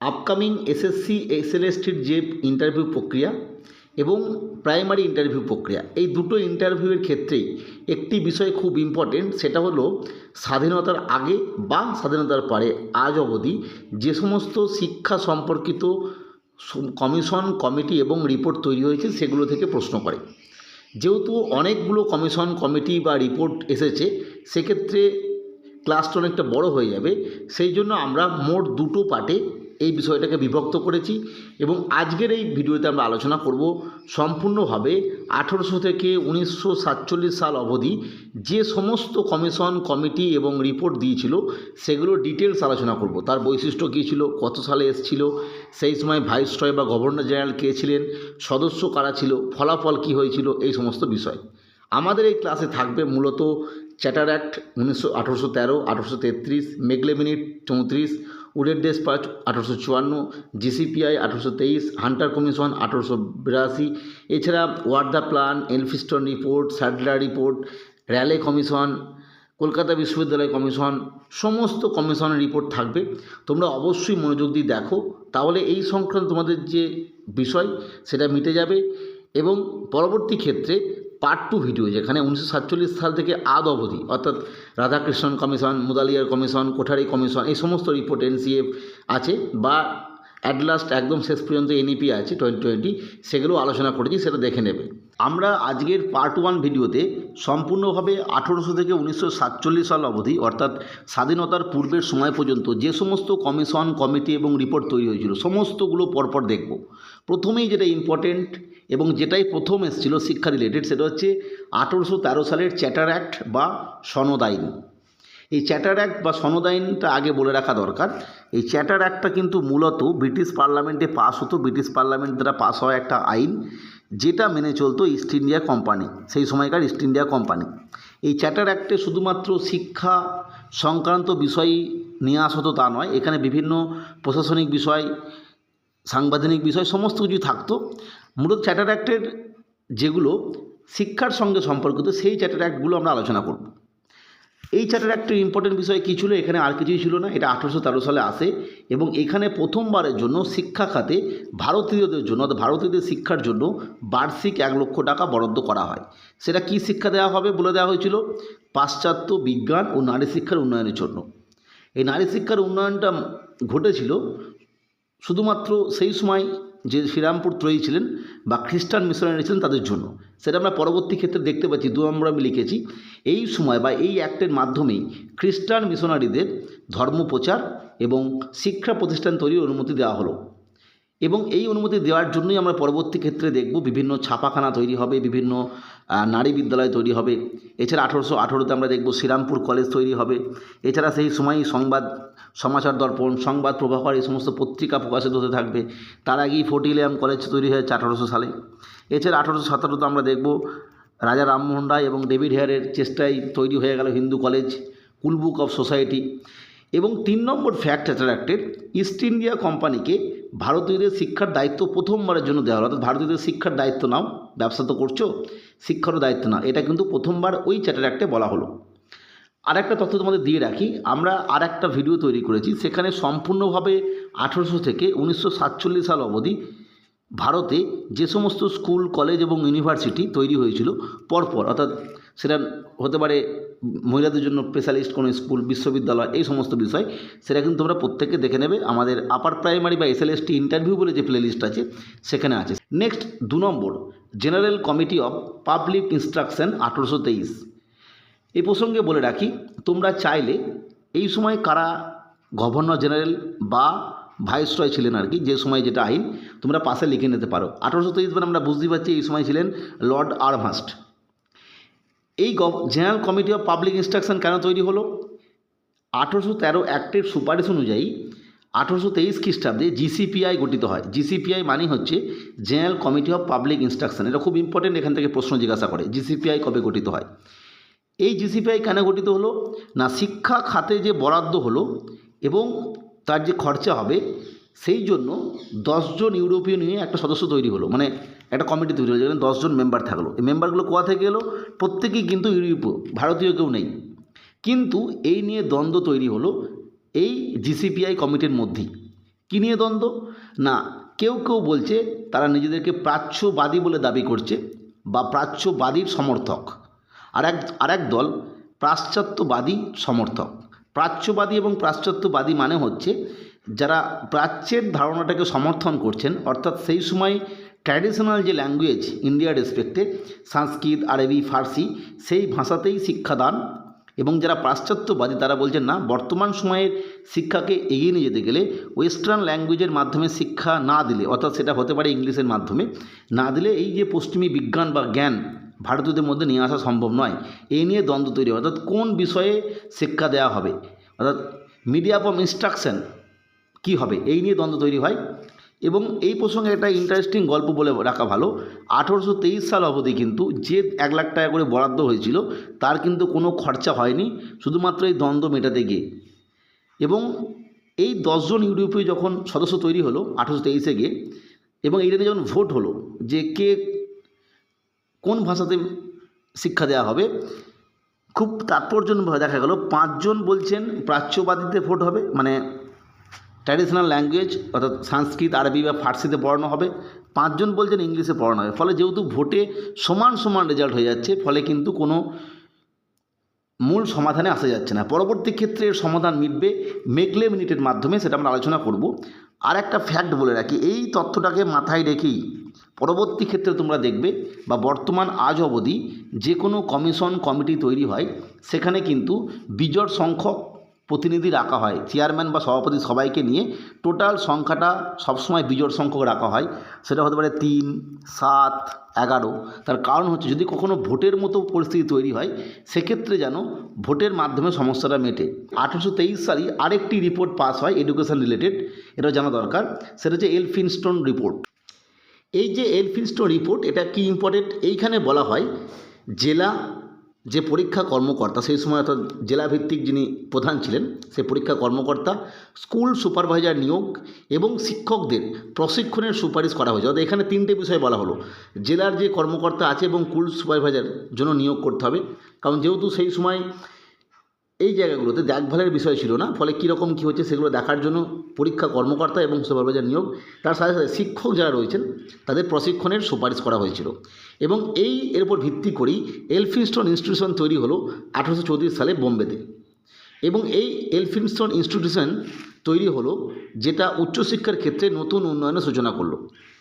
Upcoming SSC এসএলএসটির যে interview প্রক্রিয়া এবং প্রাইমারি ইন্টারভিউ প্রক্রিয়া, এই দুটো ইন্টারভিউয়ের ক্ষেত্রেই একটি বিষয় খুব ইম্পর্টেন্ট সেটা হলো স্বাধীনতার আগে বা স্বাধীনতার পরে, আজ অবধি যে সমস্ত শিক্ষা সম্পর্কিত কমিশন কমিটি এবং রিপোর্ট তৈরি হয়েছে, সেগুলো থেকে প্রশ্ন করে। যেহেতু অনেকগুলো কমিশন কমিটি বা রিপোর্ট এসেছে, সেক্ষেত্রে ক্লাসটা অনেকটা বড় হয়ে যাবে, সেই জন্য আমরা মোট দুটো পার্টে এই বিষয়টাকে বিভক্ত করেছি এবং আজকের এই ভিডিওতে আমরা আলোচনা করব সম্পূর্ণভাবে আঠেরোশো থেকে উনিশশো সাতচল্লিশ সাল অবধি যে সমস্ত কমিশন, কমিটি এবং রিপোর্ট দিয়েছিল সেগুলো ডিটেলস আলোচনা করব। তার বৈশিষ্ট্য কী ছিল, কত সালে এসেছিল, সেই সময় ভাইসরয় বা গভর্নর জেনারেল কে ছিলেন, সদস্য কারা ছিল, ফলাফল কী হয়েছিল, এই সমস্ত বিষয়। আমাদের এই ক্লাসে থাকবে মূলত চ্যাটার অ্যাক্ট উনিশশো আঠেরোশো তেরো, আঠেরোশো তেত্রিশ মেঘলে মিনিট চৌত্রিশ উডের ডেসপাচ আঠারোশো চুয়ান্ন জিসিপিআই আঠারোশো তেইশ হান্টার কমিশন আঠেরোশো বিরাশি। এছাড়া Wardha plan Elphinstone report Sadler report Raleigh commission Kolkata বিশ্ববিদ্যালয় কমিশন সমস্ত কমিশনের রিপোর্ট থাকবে। তোমরা অবশ্যই মনোযোগ দিয়ে দেখো, তাহলে এই সংক্রান্ত তোমাদের যে বিষয়, সেটা মিটে যাবে। এবং পরবর্তী ক্ষেত্রে পার্ট টু ভিডিও যেখানে উনিশশো সাতচল্লিশ সাল থেকে আদ অবধি, অর্থাৎ Radhakrishnan commission, Mudaliar commission, Kothari commission, এই সমস্ত রিপোর্ট এনসিএফ আছে বা অ্যাট লাস্ট একদম শেষ পর্যন্ত এনইপি আছে টোয়েন্টি টোয়েন্টি সেগুলো আলোচনা করেছি, সেটা দেখে নেবে। আমরা আজকের পার্ট ওয়ান ভিডিওতে সম্পূর্ণভাবে আঠেরোশো থেকে উনিশশো সাতচল্লিশ সাল অবধি, অর্থাৎ স্বাধীনতার পূর্বের সময় পর্যন্ত যে সমস্ত কমিশন কমিটি এবং রিপোর্ট তৈরি হয়েছিল, সমস্তগুলো পরপর দেখব। প্রথমেই যেটা ইম্পর্টেন্ট এবং যেটাই প্রথম এসেছিল শিক্ষা রিলেটেড সেটা হচ্ছে আঠেরোশো তেরো সালের চ্যাটার অ্যাক্ট বা সনদ আইন। এই চ্যাটার অ্যাক্ট বা সনদ আইনটা আগে বলে রাখা দরকার। এই চ্যাটার অ্যাক্টটা কিন্তু মূলত ব্রিটিশ পার্লামেন্টে পাস হতো। ব্রিটিশ পার্লামেন্ট দ্বারা পাস হওয়া একটা আইন। যেটা মেনে চলতো ইস্ট ইন্ডিয়া কোম্পানি সেই সময়কার ইস্ট ইন্ডিয়া কোম্পানি এই চ্যাটার অ্যাক্টে শুধুমাত্র শিক্ষা সংক্রান্ত বিষয় নিয়ে আসা হতো তা নয়, এখানে বিভিন্ন প্রশাসনিক বিষয়, সাংবিধানিক বিষয়, সমস্ত কিছু থাকতো। মূলত চ্যাটার অ্যাক্টের যেগুলো শিক্ষার সঙ্গে সম্পর্কিত, সেই চ্যাটার অ্যাক্টগুলো আমরা আলোচনা করব। এই চ্যাটার একটা ইম্পর্টেন্ট বিষয় কী ছিল? এখানে আর কিছুই ছিল না। এটা আঠেরোশো তেরো সালে আসে এবং এখানে প্রথমবারের জন্য শিক্ষা খাতে ভারতীয়দের জন্য অর্থাৎ ভারতীয়দের শিক্ষার জন্য বার্ষিক এক লক্ষ টাকা বরাদ্দ করা হয়। সেটা কি শিক্ষা দেওয়া হবে বলে দেওয়া হয়েছিল? পাশ্চাত্য বিজ্ঞান ও নারী শিক্ষার উন্নয়নের জন্য। এই নারী শিক্ষার উন্নয়নটা ঘটেছিল শুধুমাত্র সেই সময় যে শ্রীরামপুর ত্রয়ী ছিলেন বা খ্রিস্টান মিশনারি ছিলেন তাদের জন্য। সেটা আমরা পরবর্তী ক্ষেত্রে দেখতে পাচ্ছি, দু নম্বর আমি লিখেছি। এই সময় বা এই অ্যাক্টের মাধ্যমেই খ্রিস্টান মিশনারিদের ধর্মপ্রচার এবং শিক্ষা প্রতিষ্ঠান তৈরির অনুমতি দেওয়া হলো। এবং এই অনুমতি দেওয়ার জন্যই আমরা পরবর্তী ক্ষেত্রে দেখব বিভিন্ন ছাপাখানা তৈরি হবে, বিভিন্ন নারী বিদ্যালয় তৈরি হবে। এছাড়া আঠেরোশো আঠেরোতে আমরা দেখব শ্রীরামপুর কলেজ তৈরি হবে। এছাড়া সেই সময়ই সংবাদ, সমাচার দর্পণ, সংবাদ প্রভাকর এই সমস্ত পত্রিকা প্রকাশিত হতে থাকবে। তার আগেই ফোর্টিলিয়াম কলেজ তৈরি হয়েছে আঠারোশো সালে। এছাড়া আঠারোশো সতেরোতে আমরা দেখব রাজা রামমোহন রায় এবং ডেভিড হেয়ারের চেষ্টায় তৈরি হয়ে গেল Hindu college, school book of society এবং তিন নম্বর ফ্যাক্ট অ্যাট্রাক্টেড, ইস্ট ইন্ডিয়া কোম্পানিকে ভারতীয়দের শিক্ষার দায়িত্ব প্রথমবারের জন্য দেওয়া হলো। অর্থাৎ ভারতীয়দের শিক্ষার দায়িত্ব নাও, ব্যবসা তো করছ, শিক্ষারও দায়িত্ব নাও। এটা কিন্তু প্রথমবার ওই চ্যাটার অ্যাক্টে বলা হলো। আর একটা তথ্য তোমাদের দিয়ে রাখি, আমরা আর একটা ভিডিও তৈরি করেছি, সেখানে সম্পূর্ণভাবে আঠেরোশো থেকে উনিশশো সাতচল্লিশ সাল অবধি ভারতে যে সমস্ত স্কুল, কলেজ এবং ইউনিভার্সিটি তৈরি হয়েছিল পরপর, অর্থাৎ সেটা হতে পারে মহিলাদের জন্য স্পেশালিস্ট কোনো স্কুল, বিশ্ববিদ্যালয়, এই সমস্ত বিষয়, সেটা কিন্তু তোমরা প্রত্যেকে দেখে নেবে। আমাদের আপার প্রাইমারি বা এসএলএসটি ইন্টারভিউ বলে যে প্লেলিস্ট আছে, সেখানে আছে। নেক্সট দু নম্বর general committee of public instruction আঠেরোশো তেইশ। এই প্রসঙ্গে বলে রাখি, তোমরা চাইলে এই সময় কারা গভর্নর জেনারেল বা ভাইসরয় ছিলেন আর কি, যে সময় যেটা আইন তোমরা পাশে লিখে নিতে পারো। আঠারোশো তেইশ মানে আমরা বুঝতেই পারছি এই সময় ছিলেন লর্ড আরভাস্ট এই general committee of public instruction কেন তৈরি হলো? আঠেরোশো তেরো অ্যাক্টের সুপারিশ অনুযায়ী আঠেরোশো তেইশ খ্রিস্টাব্দে জিসিপিআই গঠিত হয়। জিসিপিআই মানে হচ্ছে general committee of public instruction. এটা খুব ইম্পর্টেন্ট এখান থেকে প্রশ্ন জিজ্ঞাসা করে, জিসিপিআই কবে গঠিত হয়? এই জিসিপিআই কেন গঠিত হলো? না, শিক্ষা খাতে যে বরাদ্দ হলো এবং তার যে খরচা হবে, সেই জন্য দশজন ইউরোপীয় নিয়ে একটা সদস্য তৈরি হলো। মানে একটা কমিটি তৈরি হলো, যেখানে দশজন মেম্বার থাকল। এই মেম্বারগুলো কোথা থেকে এলো? প্রত্যেকেই কিন্তু ইউরোপীয় ভারতীয় কেউ নেই। কিন্তু এই নিয়ে দ্বন্দ্ব তৈরি হলো এই জিসিপিআই কমিটির মধ্যেই। কী নিয়ে দ্বন্দ্ব? না, কেউ কেউ বলছে তারা নিজেদেরকে প্রাচ্যবাদী বলে দাবি করছে বা প্রাচ্যবাদীর সমর্থক। আর এক আর এক দল পাশ্চাত্যবাদী সমর্থক। প্রাচ্যবাদী এবং পাশ্চাত্যবাদী মানে হচ্ছে যারা প্রাচ্যের ধারণাটাকে সমর্থন করছেন, অর্থাৎ সেই সময় ট্র্যাডিশনাল যে ল্যাঙ্গুয়েজ ইন্ডিয়ার রেসপেক্টে সংস্কৃত আরবি ফার্সি সেই ভাষাতেই শিক্ষাদান এবং যারা পাশ্চাত্যবাদী তারা বলছেন, না, বর্তমান সময়ের শিক্ষাকে এগিয়ে নিয়ে যেতে গেলে ওয়েস্টার্ন ল্যাঙ্গুয়েজের মাধ্যমে শিক্ষা না দিলে, অর্থাৎ সেটা হতে পারে ইংলিশের মাধ্যমে, না দিলে এই যে পশ্চিমী বিজ্ঞান বা জ্ঞান ভারতীয়দের মধ্যে নিয়ে আসা সম্ভব নয়। এই নিয়ে দ্বন্দ্ব তৈরি হয় অর্থাৎ কোন বিষয়ে শিক্ষা দেওয়া হবে? অর্থাৎ মিডিয়া অফ ইনস্ট্রাকশন কী হবে? এই নিয়ে দ্বন্দ্ব তৈরি হয়। এবং এই প্রসঙ্গে একটা ইন্টারেস্টিং গল্প বলে রাখা ভালো। আঠেরোশো তেইশ সাল অবধি কিন্তু যে এক লাখ টাকা করে বরাদ্দ হয়েছিল, তার কিন্তু কোনো খরচা হয়নি। শুধুমাত্র এই দ্বন্দ্ব মেটাতে গিয়ে। এবং এই দশজন ইউরোপীয় যখন সদস্য তৈরি হলো আঠেরোশো তেইশে গিয়ে, এবং এইটা যখন ভোট হলো যে কে কোন ভাষাতে শিক্ষা দেওয়া হবে? খুব তাৎপর্যভাবে দেখা গেল, পাঁচজন বলছেন প্রাচ্যবাদীতে ভোট হবে মানে ট্র্যাডিশনাল ল্যাঙ্গুয়েজ অর্থাৎ সংস্কৃত, আরবি বা ফার্সিতে পড়ানো হবে। পাঁচজন বলছেন ইংলিশে পড়ানো হবে, ফলে যেহেতু ভোটে সমান সমান রেজাল্ট হয়ে যাচ্ছে, ফলে কিন্তু কোনো মূল সমাধানে আসা যাচ্ছে না। পরবর্তী ক্ষেত্রে এর সমাধান মিটবে মেকলে মিনিটের মাধ্যমে, সেটা আমরা আলোচনা করব। আর একটা ফ্যাক্ট বলে রাখি, এই তথ্যটাকে মাথায় রেখেই পরবর্তী ক্ষেত্রে তোমরা দেখবে বা বর্তমান আজ অবধি যে কোনো কমিশন কমিটি তৈরি হয়, সেখানে কিন্তু বিজোড় সংখ্যক প্রতিনিধি রাখা হয়। চেয়ারম্যান বা সভাপতি সবাইকে নিয়ে টোটাল সংখ্যাটা সবসময় বিজোড় সংখ্যক রাখা হয়। সেটা হতে পারে তিন, সাত, এগারো। তার কারণ হচ্ছে যদি কখনো ভোটের মতো পরিস্থিতি তৈরি হয়, সেক্ষেত্রে যেন ভোটের মাধ্যমে সমস্যাটা মেটে। আঠেরোশো তেইশ সালে আরেকটি রিপোর্ট পাস হয়, এডুকেশন রিলেটেড। এটা জানা দরকার। সেটা হচ্ছে এলফিনস্টোন রিপোর্ট। এই যে এলফিনস্টোন রিপোর্ট এটা কি ইম্পর্টেন্ট এইখানে বলা হয়, জেলা যে পরীক্ষা কর্মকর্তা, সেই সময় অর্থাৎ জেলাভিত্তিক যিনি প্রধান ছিলেন সেই পরীক্ষা কর্মকর্তা, স্কুল সুপারভাইজার নিয়োগ এবং শিক্ষকদের প্রশিক্ষণের সুপারিশ করা হয়েছে। অর্থাৎ এখানে তিনটে বিষয় বলা হলো, জেলার যে কর্মকর্তা আছে এবং স্কুল সুপারভাইজার জন্য নিয়োগ করতে হবে। কারণ যেহেতু সেই সময় এই জায়গাগুলোতে দেখভালের বিষয় ছিল না। ফলে কীরকম কী হচ্ছে সেগুলো দেখার জন্য পরীক্ষা কর্মকর্তা এবং সুপারভাইজার নিয়োগ, তার সাথে সাথে শিক্ষক যারা রয়েছেন, তাদের প্রশিক্ষণের সুপারিশ করা হয়েছিল। এবং এই এর উপর ভিত্তি করেই এলফিনস্টোন ইনস্টিটিউশন তৈরি হলো আঠারোশো চৌত্রিশ সালে বোম্বেতে। এবং এই এলফিনস্টোন ইনস্টিটিউশন তৈরি হলো, যেটা উচ্চশিক্ষার ক্ষেত্রে নতুন উন্নয়নের সূচনা করল।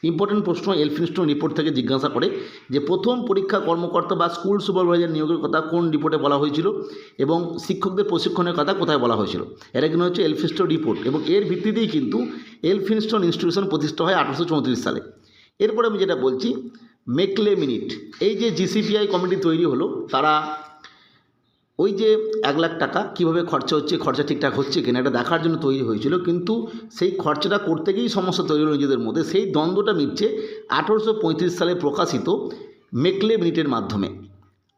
ইম্পর্টেন্ট প্রশ্ন এলফিনস্টোন রিপোর্ট থেকে জিজ্ঞাসা করে যে প্রথম পরীক্ষা কর্মকর্তা বা স্কুল সুপারভাইজার নিয়োগের কথা কোন রিপোর্টে বলা হয়েছিল এবং শিক্ষকদের প্রশিক্ষণের কথা কোথায় বলা হয়েছিল। এটা কিন্তু হচ্ছে এলফিনস্টোন রিপোর্ট এবং এর ভিত্তিতেই কিন্তু এলফিনস্টোন ইনস্টিটিউশন প্রতিষ্ঠা হয় আঠারোশো চৌত্রিশ সালে। এরপরে আমি যেটা বলছি মেকলে মিনিট এই যে জিসিপিআই কমিটি তৈরি হলো, তারা ওই যে এক লাখ টাকা কীভাবে খরচা হচ্ছে, খরচা ঠিকঠাক হচ্ছে কিনা এটা দেখার জন্য তৈরি হয়েছিল। কিন্তু সেই খরচাটা করতে গিয়েই সমস্যা তৈরি হলো নিজেদের মধ্যে। সেই দ্বন্দ্বটা মিটছে আঠেরোশো পঁয়ত্রিশ সালে প্রকাশিত মেকলে মিনিটের মাধ্যমে।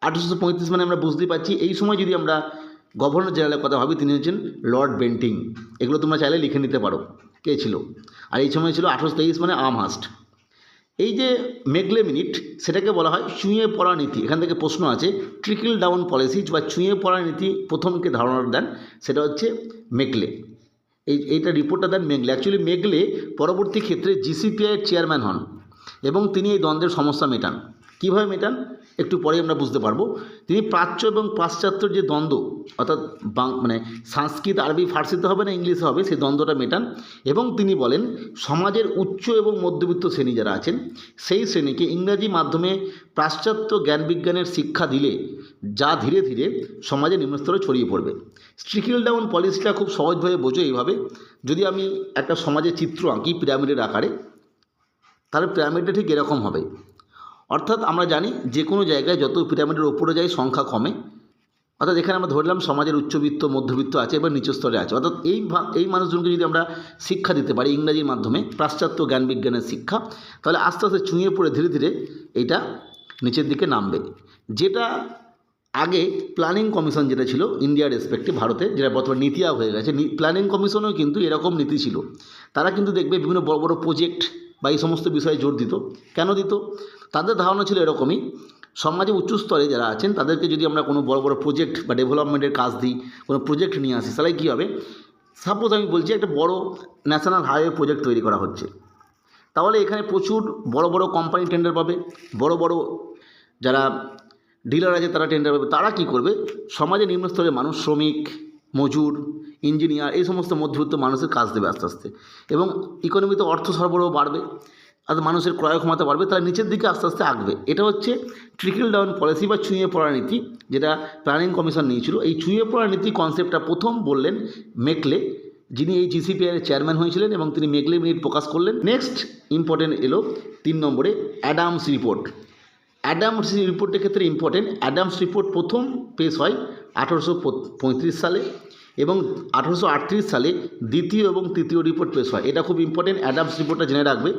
আঠেরোশো পঁয়ত্রিশ মানে আমরা বুঝতেই পারছি, এই সময় যদি আমরা গভর্নর জেনারেলের কথা ভাবি, তিনি হচ্ছেন লর্ড বেন্টিং। এগুলো তোমরা চাইলে লিখে নিতে পারো, কে ছিল? আর এই সময় ছিল আঠেরোশো তেইশ মানে আমহাস্ট এই যে মেঘলে মিনিট, সেটাকে বলা হয় চুঁয়ে পড়া নীতি। এখান থেকে প্রশ্ন আছে ট্রিকল ডাউন পলিসি বা চুঁয়ে পড়া নীতি প্রথমকে ধারণা দেন, সেটা হচ্ছে মেঘলে এই, এইটা রিপোর্টটা দেন মেঘলে অ্যাকচুয়ালি মেঘলে পরবর্তী ক্ষেত্রে জিসিপিআইয়ের চেয়ারম্যান হন এবং তিনি এই দ্বন্দ্বের সমস্যা মেটান। কীভাবে মেটান? একটু পরে আমরা বুঝতে পারব। তিনি প্রাচ্য এবং পাশ্চাত্যর যে দ্বন্দ্ব, অর্থাৎ মানে সংস্কৃত, আরবি ফার্সিতে হবে না, ইংলিশে হবে, সেই দ্বন্দ্বটা মেটান। এবং তিনি বলেন, সমাজের উচ্চ এবং মধ্যবিত্ত শ্রেণি যারা আছেন, সেই শ্রেণীকে ইংরাজি মাধ্যমে পাশ্চাত্য জ্ঞান বিজ্ঞানের শিক্ষা দিলে যা ধীরে ধীরে সমাজে নিম্নস্তরে ছড়িয়ে পড়বে। স্ট্রিকিল ডাউন পলিসিটা খুব সহজভাবে বোঝো এইভাবে। যদি আমি একটা সমাজের চিত্র আঁকি, পিরামিডের আকারে, তাহলে পিরামিডটা ঠিক এরকম হবে। অর্থাৎ আমরা জানি যে কোনো জায়গায় যত পিরামিডের ওপরে যায় সংখ্যা কমে। অর্থাৎ এখানে আমরা ধরলাম সমাজের উচ্চবিত্ত, মধ্যবিত্ত আছে এবং নিচু স্তরে আছে। অর্থাৎ এই এই মানুষজনকে যদি আমরা শিক্ষা দিতে পারি ইংরাজির মাধ্যমে, পাশ্চাত্য জ্ঞান বিজ্ঞানের শিক্ষা, তাহলে আস্তে আস্তে চুঁয়ে পড়ে ধীরে ধীরে এটা নিচের দিকে নামবে। যেটা আগে প্ল্যানিং কমিশন যেটা ছিল, ইন্ডিয়ার রেসপেক্টে ভারতে, যেটা বর্তমানে নীতি আয়োগ হয়ে গেছে প্ল্যানিং কমিশনেও কিন্তু এরকম নীতি ছিল। তারা কিন্তু দেখবে বিভিন্ন বড় বড় প্রজেক্ট বা এই সমস্ত বিষয়ে জোর দিত। কেন দিত? তাদের ধারণা ছিল এরকমই, সমাজে উচ্চ স্তরে যারা আছেন, তাদেরকে যদি আমরা কোনো বড় বড় প্রজেক্ট বা ডেভেলপমেন্টের কাজ দিই, কোনো প্রজেক্ট নিয়ে আসি, তাহলে কী হবে? সাপোজ আমি বলছি একটা বড় ন্যাশনাল হাইওয়ে প্রজেক্ট তৈরি করা হচ্ছে। তাহলে এখানে প্রচুর বড় বড় কোম্পানি টেন্ডার পাবে, বড় বড় যারা ডিলার আছে তারা টেন্ডার পাবে। তারা কি করবে? সমাজে নিম্ন স্তরের মানুষ, শ্রমিক, মজুর ইঞ্জিনিয়ার, এই সমস্ত মধ্যবিত্ত মানুষের কাজ দেবে আস্তে আস্তে। এবং ইকোনমিতে অর্থ সরবরাহ বাড়বে, আর মানুষের ক্রয় ক্ষমতা বাড়বে তারা নিচের দিকে আস্তে আস্তে আগবে এটা হচ্ছে ট্রিকল ডাউন পলিসি বা ছুঁয়ে পড়া নীতি, যেটা প্ল্যানিং কমিশন নিয়েছিল। এই ছুঁয়ে পড়া নীতি কনসেপ্টটা প্রথম বললেন মেকলে, যিনি এই জিসিপিআর চেয়ারম্যান হয়েছিলেন এবং তিনি মেকলে মিনিট প্রকাশ করলেন। নেক্সট ইম্পর্টেন্ট এলো তিন নম্বরে অ্যাডামস রিপোর্ট অ্যাডামস রিপোর্টের ক্ষেত্রে ইম্পর্টেন্ট অ্যাডামস রিপোর্ট প্রথম পেশ হয় আঠারোশো সালে। এবং আঠারোশো আটত্রিশ সালে দ্বিতীয় এবং তৃতীয় রিপোর্ট পেশ হয়। এটা খুব ইম্পর্টেন্ট অ্যাডামস রিপোর্টটা জেনে রাখবে।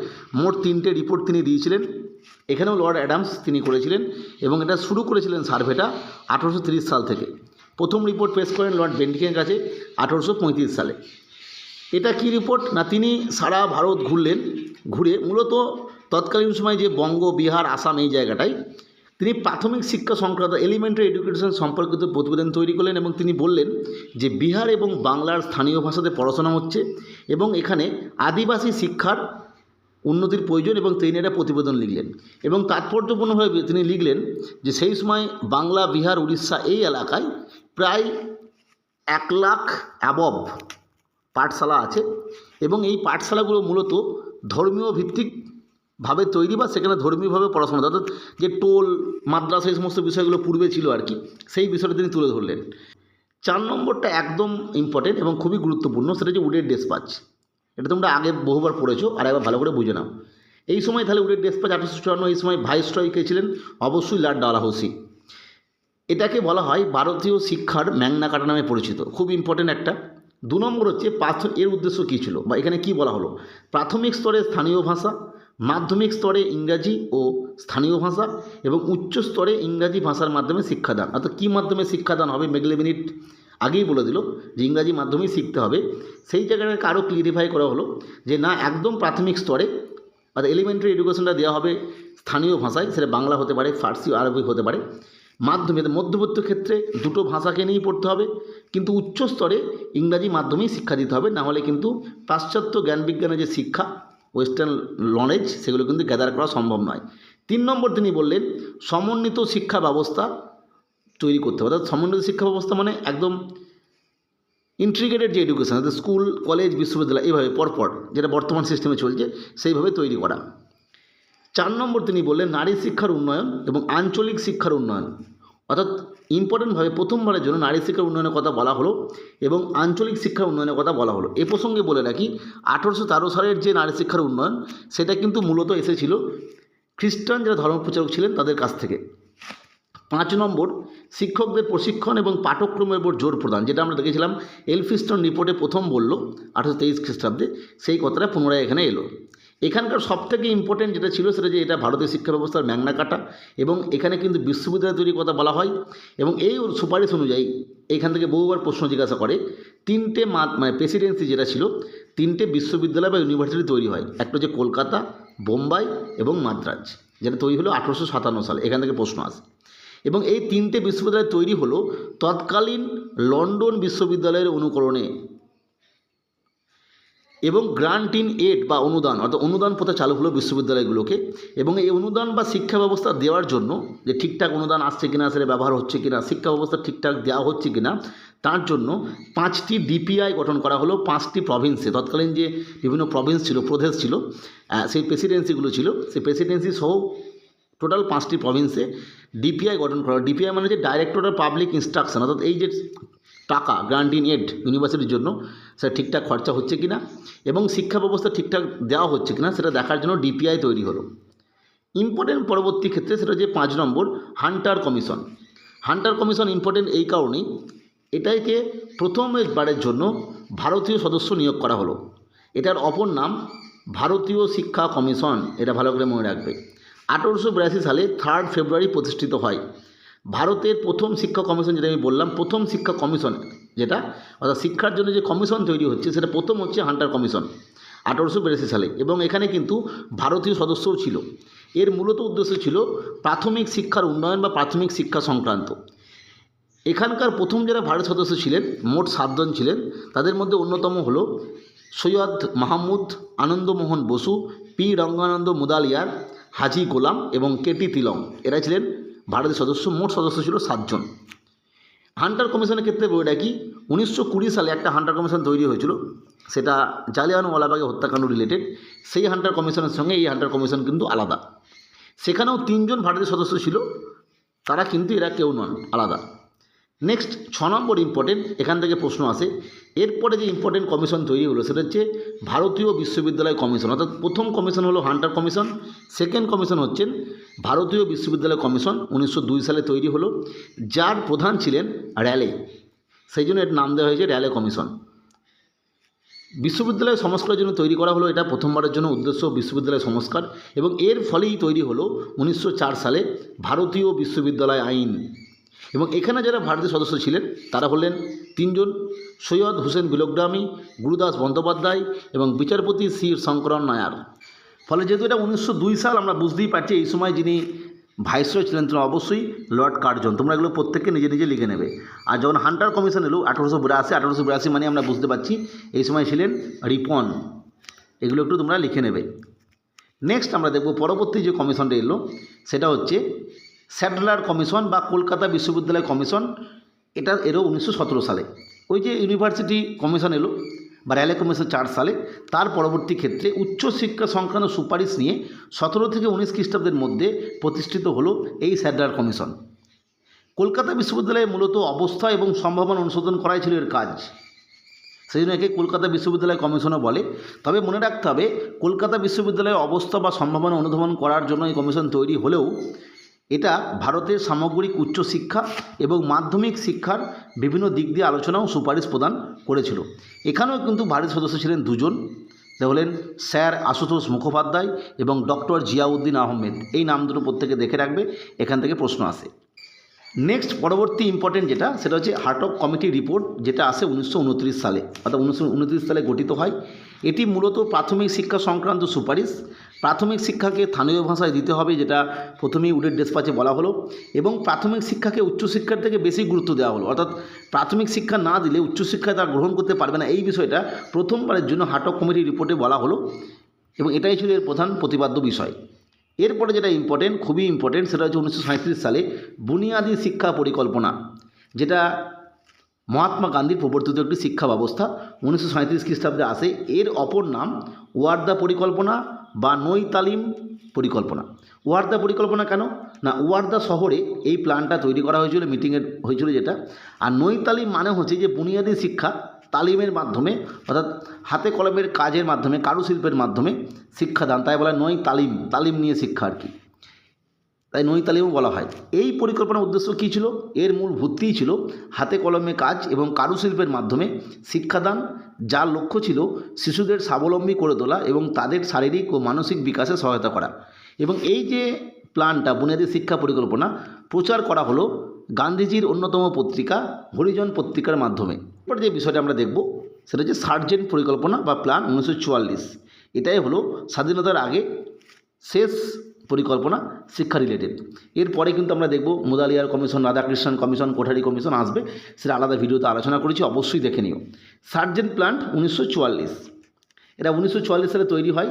মোট তিনটে রিপোর্ট তিনি দিয়েছিলেন। এখানেও লর্ড অ্যাডামস তিনি করেছিলেন এবং এটা শুরু করেছিলেন সার্ভেটা আঠারোশো সাল থেকে। প্রথম রিপোর্ট পেশ করেন লর্ড বেন্টিকের কাছে আঠারোশো পঁয়ত্রিশ সালে। এটা কি রিপোর্ট না, তিনি সারা ভারত ঘুরলেন, ঘুরে। মূলত তৎকালীন সময় যে বঙ্গ, বিহার, আসাম এই জায়গাটায় তিনি প্রাথমিক শিক্ষা সংক্রান্ত এলিমেন্টারি এডুকেশন সম্পর্কিত প্রতিবেদন তৈরি করলেন এবং তিনি বললেন যে বিহার এবং বাংলার স্থানীয় ভাষাতে পড়াশোনা হচ্ছে এবং এখানে আদিবাসী শিক্ষার উন্নতির প্রয়োজন এবং তিনি একটা প্রতিবেদন লিখলেন এবং তাৎপর্যপূর্ণভাবে তিনি লিখলেন যে সেই সময় বাংলা, বিহার, উড়িষ্যা এই এলাকায় প্রায় এক লাখ অ্যাবভ পাঠশালা আছে এবং এই পাঠশালাগুলো মূলত ধর্মীয় ভিত্তিকভাবে তৈরি বা সেখানে ধর্মীয়ভাবে পড়াশোনা, অর্থাৎ যে টোল, মাদ্রাসা, এই সমস্ত বিষয়গুলো পূর্বে ছিল আর কি, সেই বিষয়টা তিনি তুলে ধরলেন। চার নম্বরটা একদম ইম্পর্টেন্ট এবং খুবই গুরুত্বপূর্ণ, সেটা হচ্ছে উডের ডেসপাচ। এটা তোমরা আগে বহুবার পড়েছো, আর একবার ভালো করে বুঝে নাও। এই সময় তাহলে উডের ডেসপাচ আঠারোশো চুয়ান্ন, এই সময় ভাইসরয় কে ছিলেন? অবশ্যই লার্ড ডালাহৌসি। এটাকে বলা হয় ভারতীয় শিক্ষার ম্যাংনা কাটা নামে পরিচিত। খুব ইম্পর্টেন্ট একটা। দু নম্বর হচ্ছে প্রাথ এর উদ্দেশ্য কী ছিল? বা এখানে কি বলা হলো? প্রাথমিক স্তরে স্থানীয় ভাষা মাধ্যমিক স্তরে ইংরাজি ও স্থানীয় ভাষা এবং উচ্চ স্তরে ইংরাজি ভাষার মাধ্যমে শিক্ষাদান। অর্থাৎ কী মাধ্যমে শিক্ষাদান হবে মেগলে মিনিট আগেই বলে দিল যে ইংরাজি মাধ্যমেই শিখতে হবে। সেই জায়গাটাকে আরও ক্লিয়ারিফাই করা হলো যে না, একদম প্রাথমিক স্তরে অর্থাৎ এলিমেন্টারি এডুকেশনটা দেওয়া হবে স্থানীয় ভাষায়, সেটা বাংলা হতে পারে, ফার্সি, আরবি হতে পারে। মাধ্যমে মধ্যবর্তী ক্ষেত্রে দুটো ভাষাকে নিয়েই পড়তে হবে, কিন্তু উচ্চ স্তরে ইংরাজি মাধ্যমেই শিক্ষা দিতে হবে নাহলে কিন্তু পাশ্চাত্য জ্ঞান বিজ্ঞানের যে শিক্ষা ওয়েস্টার্ন নলেজ সেগুলো কিন্তু গ্যাদার করা সম্ভব নয়। তিন নম্বর তিনি বললেন, সমন্বিত শিক্ষা ব্যবস্থা তৈরি করতে হবে। অর্থাৎ সমন্বিত শিক্ষা ব্যবস্থা মানে একদম ইন্ট্রিগ্রেটেড যে এডুকেশন অর্থাৎ স্কুল কলেজ বিশ্ববিদ্যালয়, এইভাবে পরপর যেটা বর্তমান সিস্টেমে চলছে, সেইভাবে তৈরি করা। চার নম্বর তিনি বললেন, নারী শিক্ষার উন্নয়ন এবং আঞ্চলিক শিক্ষার উন্নয়ন। অর্থাৎ ইম্পর্টেন্টভাবে প্রথমবারের জন্য নারী শিক্ষার উন্নয়নের কথা বলা হলো এবং আঞ্চলিক শিক্ষার উন্নয়নের কথা বলা হলো। এ প্রসঙ্গে বলে রাখি, আঠারোশো তেরো সালের যে নারী শিক্ষার উন্নয়ন, সেটা কিন্তু মূলত এসেছিল খ্রিস্টান যারা ধর্মপ্রচারক ছিলেন তাদের কাছ থেকে। পাঁচ নম্বর, শিক্ষকদের প্রশিক্ষণ এবং পাঠক্রমের উপর জোর প্রদান, যেটা আমরা দেখেছিলাম এলফিস্টন রিপোর্টে প্রথম বলল আঠারোশো তেইশ খ্রিস্টাব্দে, সেই কথাটা পুনরায় এখানে এলো। এখানকার সবথেকে ইম্পর্টেন্ট যেটা ছিল সেটা যে এটা ভারতীয় শিক্ষা ব্যবস্থার ম্যাংনা কাটা এবং এখানে কিন্তু বিশ্ববিদ্যালয় তৈরির কথা বলা হয় এবং এই সুপারিশ অনুযায়ী এখান থেকে বহুবার প্রশ্ন জিজ্ঞাসা করে। তিনটে মানে প্রেসিডেন্সি যেটা ছিল, তিনটে বিশ্ববিদ্যালয় বা ইউনিভার্সিটি তৈরি হয়। একটা হচ্ছে কলকাতা, বোম্বাই এবং মাদ্রাজ, যেটা তৈরি হলো আঠেরোশো সাতান্ন সালে। এখান থেকে প্রশ্ন আসে। এবং এই তিনটে বিশ্ববিদ্যালয় তৈরি হলো তৎকালীন লন্ডন বিশ্ববিদ্যালয়ের অনুকরণে। এবং গ্রান্ট ইন এড বা অনুদান, অর্থাৎ অনুদান প্রথা চালু হলো বিশ্ববিদ্যালয়গুলোকে, এবং এই অনুদান বা শিক্ষা ব্যবস্থা দেওয়ার জন্য যে ঠিকঠাক অনুদান আসছে কিনা, সেটা ব্যবহার হচ্ছে কিনা, শিক্ষা ব্যবস্থা ঠিকঠাক দেওয়া হচ্ছে কিনা, তার জন্য পাঁচটি ডিপিআই গঠন করা হলো, পাঁচটি প্রভিন্সে। তৎকালীন যে বিভিন্ন প্রভিন্স ছিল, প্রদেশ ছিল সেই প্রেসিডেন্সিগুলো ছিল, সেই প্রেসিডেন্সি সহ টোটাল পাঁচটি প্রভিন্সে ডিপিআই গঠন করা ডিপিআই মানে যে ডাইরেক্টর অফ পাবলিক ইনস্ট্রাকশন, অর্থাৎ এই যে টাকা গ্রান্ট ইন এড ইউনিভার্সিটির জন্য সেটা ঠিকঠাক খরচা হচ্ছে কিনা এবং শিক্ষা ব্যবস্থা ঠিকঠাক দেওয়া হচ্ছে কি না সেটা দেখার জন্য ডিপিআই তৈরি হলো। ইম্পর্টেন্ট পরবর্তী ক্ষেত্রে সেটা যে পাঁচ নম্বর Hunter commission Hunter commission important এই কারণেই এটাকে প্রথমবারের জন্য ভারতীয় সদস্য নিয়োগ করা হলো। এটার অপর নাম ভারতীয় শিক্ষা কমিশন, এটা ভালো করে মনে রাখবে। আঠেরোশো বিরাশি সালে থার্ড ফেব্রুয়ারি প্রতিষ্ঠিত হয়। ভারতের প্রথম শিক্ষা কমিশন যেটা আমি বললাম, প্রথম শিক্ষা কমিশন যেটা, অর্থাৎ শিক্ষার জন্য যে কমিশন তৈরি হচ্ছে, সেটা প্রথম হচ্ছে হান্টার কমিশন আঠারোশো বিরাশি সালে। এবং এখানে কিন্তু ভারতীয় সদস্যও ছিল। এর মূলত উদ্দেশ্য ছিল প্রাথমিক শিক্ষার উন্নয়ন বা প্রাথমিক শিক্ষা সংক্রান্ত। এখানকার প্রথম যারা ভারত সদস্য ছিলেন, মোট সাতজন ছিলেন। তাদের মধ্যে অন্যতম হল সৈয়দ মাহমুদ আনন্দমোহন বসু, পি রঙ্গানন্দ মুদালিয়ার, হাজি গোলাম এবং কেটি তিলং। এরা ছিলেন ভারতের সদস্য, মোট সদস্য ছিল সাতজন। হান্টার কমিশনের ক্ষেত্রে বইটা কি? উনিশশো কুড়ি সালে একটা হান্টার কমিশন তৈরি হয়েছিল। সেটা জালিয়ানওয়ালাবাগে হত্যাকাণ্ড রিলেটেড সেই হান্টার কমিশনের সঙ্গে এই হান্টার কমিশন কিন্তু আলাদা। সেখানেও তিনজন ভারতীয় সদস্য ছিল। তারা কিন্তু এরা কেউ নন, আলাদা। নেক্সট ছ নম্বর ইম্পর্টেন্ট এখান থেকে প্রশ্ন আসে। এরপরে যে ইম্পর্টেন্ট কমিশন তৈরি হলো, সেটা হচ্ছে ভারতীয় বিশ্ববিদ্যালয় কমিশন। অর্থাৎ প্রথম কমিশন হলো হান্টার কমিশন। সেকেন্ড কমিশন হচ্ছেন ভারতীয় বিশ্ববিদ্যালয় কমিশন উনিশশো দুই সালে তৈরি হলো, যার প্রধান ছিলেন র্যালে। সেই জন্য এর নাম দেওয়া হয়েছে র্যালে কমিশন। বিশ্ববিদ্যালয় সংস্কারের জন্য তৈরি করা হলো এটা প্রথমবারের জন্য উদ্দেশ্য বিশ্ববিদ্যালয় সংস্কার এবং এর ফলেই তৈরি হলো উনিশশো চার সালে ভারতীয় বিশ্ববিদ্যালয় আইন। এবং এখানে যারা ভারতীয় সদস্য ছিলেন, তারা হলেন তিনজন, সৈয়দ হোসেন বিলগ্রামী গুরুদাস বন্দ্যোপাধ্যায় এবং বিচারপতি শ্রী শঙ্করন নায়ার। ফলে যেহেতু এটা উনিশশো দুই সাল, আমরা বুঝতেই পারছি এই সময় যিনি ভাইসরয় ছিলেন তিনি অবশ্যই লর্ড কার্জন। তোমরা এগুলো প্রত্যেককে নিজে নিজে লিখে নেবে। আর যখন হান্টার কমিশন এলো, আঠারোশো বিরাশি আঠারোশো বিরাশি মানে আমরা বুঝতে পারছি এই সময় ছিলেন রিপন। এগুলো একটু তোমরা লিখে নেবে। নেক্সট আমরা দেখব পরবর্তী যে কমিশনটা এলো, সেটা হচ্ছে স্যাটেলার কমিশন বা কলকাতা বিশ্ববিদ্যালয় কমিশন। এটা এলো উনিশশো সতেরো সালে। ওই যে ইউনিভার্সিটি কমিশন এলো বা র্যালে কমিশন চার সালে, তার পরবর্তী ক্ষেত্রে উচ্চশিক্ষা সংক্রান্ত সুপারিশ নিয়ে সতেরো থেকে উনিশ খ্রিস্টাব্দের মধ্যে প্রতিষ্ঠিত হলো এই স্যাটেলার কমিশন। কলকাতা বিশ্ববিদ্যালয়ে মূলত অবস্থা এবং সম্ভাবনা অনুশোধন করাই ছিল এর কাজ। সেই জন্য একে কলকাতা বিশ্ববিদ্যালয় কমিশনও বলে। তবে মনে রাখতে হবে, কলকাতা বিশ্ববিদ্যালয়ের অবস্থা বা সম্ভাবনা অনুধাবন করার জন্য এই কমিশন তৈরি হলেও এটা ভারতের সামগ্রিক উচ্চশিক্ষা এবং মাধ্যমিক শিক্ষার বিভিন্ন দিক দিয়ে আলোচনা ও সুপারিশ প্রদান করেছিল। এখানেও কিন্তু ভারত সদস্য ছিলেন দুজন সে হলেন স্যার আশুতোষ মুখোপাধ্যায় এবং ডক্টর জিয়াউদ্দিন আহমেদ। এই নাম দুটো প্রত্যেকে দেখে রাখবে, এখান থেকে প্রশ্ন আসে। নেক্সট পরবর্তী ইম্পর্টেন্ট যেটা, সেটা হচ্ছে হার্টক কমিটি রিপোর্ট যেটা আসে উনিশশো উনত্রিশ সালে, অর্থাৎ উনিশশো উনত্রিশ সালে গঠিত হয়। এটি মূলত প্রাথমিক শিক্ষা সংক্রান্ত সুপারিশ প্রাথমিক শিক্ষাকে স্থানীয় ভাষায় দিতে হবে, যেটা প্রথমেই উডের ডেসপাচে বলা হলো, এবং প্রাথমিক শিক্ষাকে উচ্চশিক্ষার থেকে বেশি গুরুত্ব দেওয়া হলো। অর্থাৎ প্রাথমিক শিক্ষা না দিলে উচ্চশিক্ষায় তারা গ্রহণ করতে পারবে না। এই বিষয়টা প্রথমবারের জন্য হাটক কমিটি রিপোর্টে বলা হলো, এবং এটাই ছিল এর প্রধান প্রতিপাদ্য বিষয়। এরপরে যেটা ইম্পর্টেন্ট খুবই ইম্পর্টেন্ট সেটা হচ্ছে উনিশশো সালে বুনিয়াদী শিক্ষা পরিকল্পনা, যেটা মহাত্মা গান্ধীর প্রবর্তিত একটি শিক্ষা ব্যবস্থা উনিশশো সাঁত্রিশ খ্রিস্টাব্দে আসে। এর অপর নাম ওয়ার্দা পরিকল্পনা বা নই তালিম পরিকল্পনা। ওয়ার্দা পরিকল্পনা কেন? না, ওয়ার্দা শহরে এই প্ল্যানটা তৈরি করা হয়েছিল মিটিংয়ের হয়েছিল যেটা। আর নই তালিম মানে হচ্ছে যে বুনিয়াদী শিক্ষা তালিমের মাধ্যমে, অর্থাৎ হাতে কলমের কাজের মাধ্যমে, কারুশিল্পের মাধ্যমে শিক্ষাদান। তাই বলা নই তালিম তালিম নিয়ে শিক্ষা আর কি। তাই নই তালিমও বলা হয়। এই পরিকল্পনার উদ্দেশ্য কী ছিল? এর মূল ভিত্তিই ছিল হাতে কলমে কাজ এবং কারুশিল্পের মাধ্যমে শিক্ষাদান, যার লক্ষ্য ছিল শিশুদের স্বাবলম্বী করে তোলা এবং তাদের শারীরিক ও মানসিক বিকাশে সহায়তা করা। এবং এই যে প্ল্যানটা, বুনিয়াদী শিক্ষা পরিকল্পনা, প্রচার করা হলো গান্ধীজির অন্যতম পত্রিকা, হরিজন পত্রিকার মাধ্যমে। এরপর যে বিষয়টা আমরা দেখব, সেটা হচ্ছে সার্জেন্ট পরিকল্পনা বা প্ল্যান উনিশশো চুয়াল্লিশ। এটাই হলো স্বাধীনতার আগে শেষ পরিকল্পনা শিক্ষা রিলেটেড এরপরে কিন্তু আমরা দেখব Mudaliar commission, Radhakrishnan commission, Kothari commission আসবে। সেটা আলাদা ভিডিওতে আলোচনা করেছি, অবশ্যই দেখে নিও। সার্জেন্ট প্ল্যান্ট উনিশশো চুয়াল্লিশ। এটা উনিশশো চুয়াল্লিশ সালে তৈরি হয়।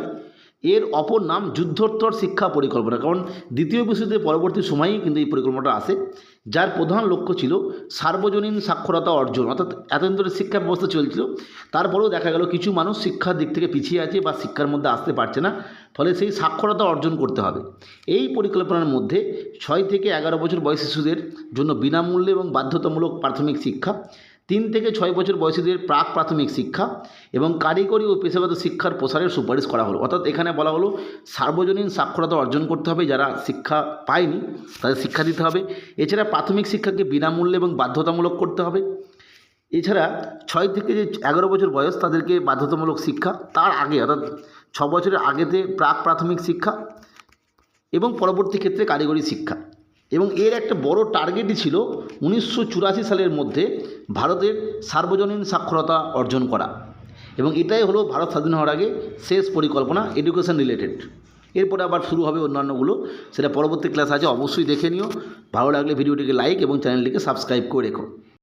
এর অপর নাম যুদ্ধোত্তর শিক্ষা পরিকল্পনা। কারণ দ্বিতীয় বিশ্বযুদ্ধের পরবর্তী সময়েই কিন্তু এই পরিকল্পনাটা আসে, যার প্রধান লক্ষ্য ছিল সার্বজনীন সাক্ষরতা অর্জন, অর্থাৎ এতদিন ধরে শিক্ষা ব্যবস্থা চলছিল। তারপরেও দেখা গেল কিছু মানুষ শিক্ষার দিক থেকে পিছিয়ে আছে বা শিক্ষার মধ্যে আসতে পারছে না, ফলে সেই সাক্ষরতা অর্জন করতে হবে। এই পরিকল্পনার মধ্যে ছয় থেকে এগারো বছর বয়সী শিশুদের জন্য বিনামূল্যে এবং বাধ্যতামূলক প্রাথমিক শিক্ষা তিন থেকে ছয় বছর বয়সীদের প্রাক প্রাথমিক শিক্ষা এবং কারিগরি ও পেশাগত শিক্ষার প্রসারের সুপারিশ করা হলো। অর্থাৎ এখানে বলা হলো, সার্বজনীন সাক্ষরতা অর্জন করতে হবে, যারা শিক্ষা পায়নি তাদের শিক্ষা দিতে হবে। এছাড়া প্রাথমিক শিক্ষাকে বিনামূল্যে এবং বাধ্যতামূলক করতে হবে। এছাড়া ছয় থেকে যে এগারো বছর বয়স তাদেরকে বাধ্যতামূলক শিক্ষা, তার আগে অর্থাৎ ছ বছরের আগেতে প্রাক প্রাথমিক শিক্ষা এবং পরবর্তী ক্ষেত্রে কারিগরি শিক্ষা। এবং এর একটা বড় টার্গেটই ছিল উনিশশো চুরাশি সালের মধ্যে ভারতের সার্বজনীন সাক্ষরতা অর্জন করা। এবং এটাই হলো ভারত স্বাধীন হওয়ার আগে শেষ পরিকল্পনা এডুকেশন রিলেটেড এরপরে আবার শুরু হবে অন্যান্যগুলো, সেটা পরবর্তী ক্লাস আছে, অবশ্যই দেখে নিও। ভালো লাগলে ভিডিওটিকে লাইক এবং চ্যানেলটিকে সাবস্ক্রাইব করে রেখো।